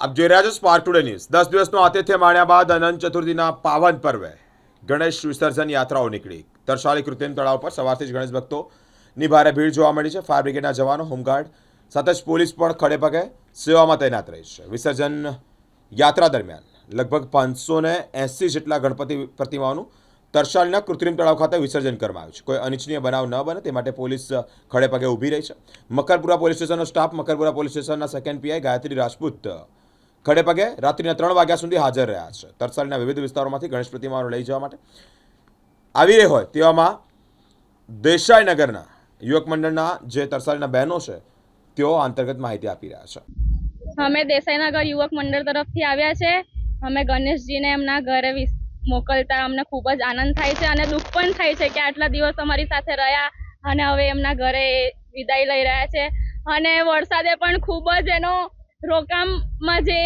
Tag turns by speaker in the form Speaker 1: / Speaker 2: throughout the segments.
Speaker 1: આપ જોઈ રહ્યા છો સ્પાર્ક ટુડે ન્યૂઝ દસ દિવસનું આતિથ્ય માણ્યા બાદ અનંત ચતુર્થીના પાવન પર્વે ગણેશ વિસર્જન યાત્રાઓ નીકળી. તરસાળી કૃત્રિમ તળાવ પર સવારથી જ ગણેશ ભક્તોની ભારે ભીડ જોવા મળી છે. ફાયર બ્રિગેડના જવાનો, હોમગાર્ડ, સાથે જ પોલીસ પણ ખડે પગે સેવામાં તૈનાત રહી છે. વિસર્જન યાત્રા દરમિયાન લગભગ પાંચસો ને એંસી જેટલા ગણપતિ પ્રતિમાઓનું તરસાળીના કૃત્રિમ તળાવ ખાતે વિસર્જન કરવામાં આવ્યું છે. કોઈ અનિચ્છનીય બનાવ ન બને, તે માટે પોલીસ ખડે પગે ઊભી રહી છે. મકરપુરા પોલીસ સ્ટેશનનો સ્ટાફ મકરપુરા પોલીસ સ્ટેશનના સેકન્ડ પીઆઈ ગાયત્રી રાજપૂત ખડે પગે રાત્રિના ત્રણ વાગ્યા સુધી હાજર રહ્યા છે. તરસાલીના વિવિધ વિસ્તારોમાંથી ગણેશ પ્રતિમાઓ લઈ જવા માટે આવી રહી હોય તેવામાં દેસાઈ નગરના યુવક મંડળના જે તરસાલીના બહેનો છે, તેઓ અંતર્ગત માહિતી આપી રહ્યા છે.
Speaker 2: અમે દેસાઈનગર યુવક મંડળ તરફથી આવ્યા છે. અમે ગણેશજીને એમના ઘરે મોકલતા અમને ખૂબ જ આનંદ થાય છે અને દુઃખ પણ થાય છે કે આટલા દિવસ અમારી સાથે રહ્યા અને હવે એમના ઘરે વિદાય લઈ રહ્યા છે. અને વરસાદે પણ ખૂબ જ એનો રોકામમાં જે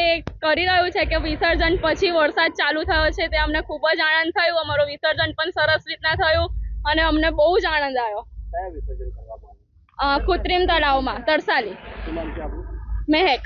Speaker 2: કરી રહ્યું છે કે વિસર્જન પછી વરસાદ ચાલુ થયો છે તે અમને ખૂબ જ આનંદ થયો. અમારું વિસર્જન પણ સરસ રીતના થયું અને અમને બહુ જ આનંદ આવ્યો. કૃત્રિમ તળાવમાં તરસાલી. મહેક.